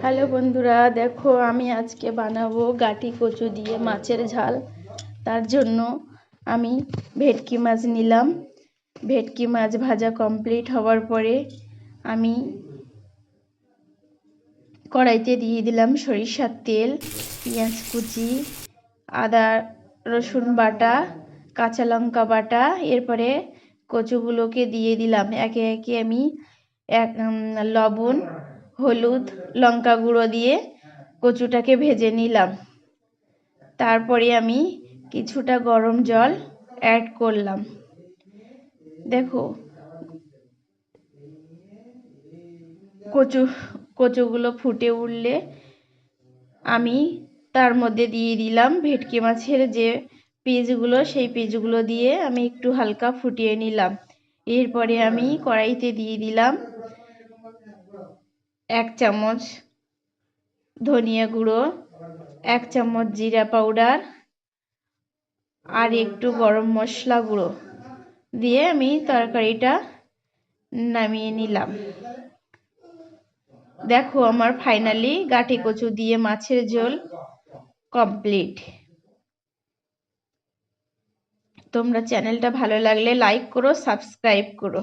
Hello বন্ধুরা, দেখো আমি আজকে বানাবো গাটি কচু দিয়ে মাছের ঝাল। তার জন্য আমি ভেটকি মাছ নিলাম। ভেটকি মাছ ভাজা কমপ্লিট হওয়ার পরে আমি কড়াইতে দিয়ে দিলাম সরিষার তেল, পেঁয়াজ কুচি, আদা, রসুন বাটা, কাঁচা লঙ্কা বাটা, এরপরে কচুগুলোকে দিয়ে দিলাম। একে একে আমি এক লবণ হলুদ লঙ্কা গুঁড়ো দিয়ে কচুটাকে ভেজে নিলাম। তারপরে আমি কিছুটা গরম জল অ্যাড করলাম। দেখো, কচু, কচুগুলো ফুটে উঠলে আমি তার মধ্যে দিয়ে দিলাম ভেটকি মাছের যে পিসগুলো, সেই পিসগুলো দিয়ে আমি একটু হালকা ফুটিয়ে নিলাম। এরপরে আমি কড়াইতে দিয়ে দিলাম এক চামচ ধনিয়া গুঁড়ো, এক চামচ জিরা পাউডার আর একটু গরম মশলা গুঁড়ো দিয়ে আমি তরকারিটা নামিয়ে নিলাম। দেখো আমার ফাইনালি গাঠি কচু দিয়ে মাছের ঝোল কমপ্লিট তোমরা চ্যানেলটা ভালো লাগলে লাইক করো সাবস্ক্রাইব করো।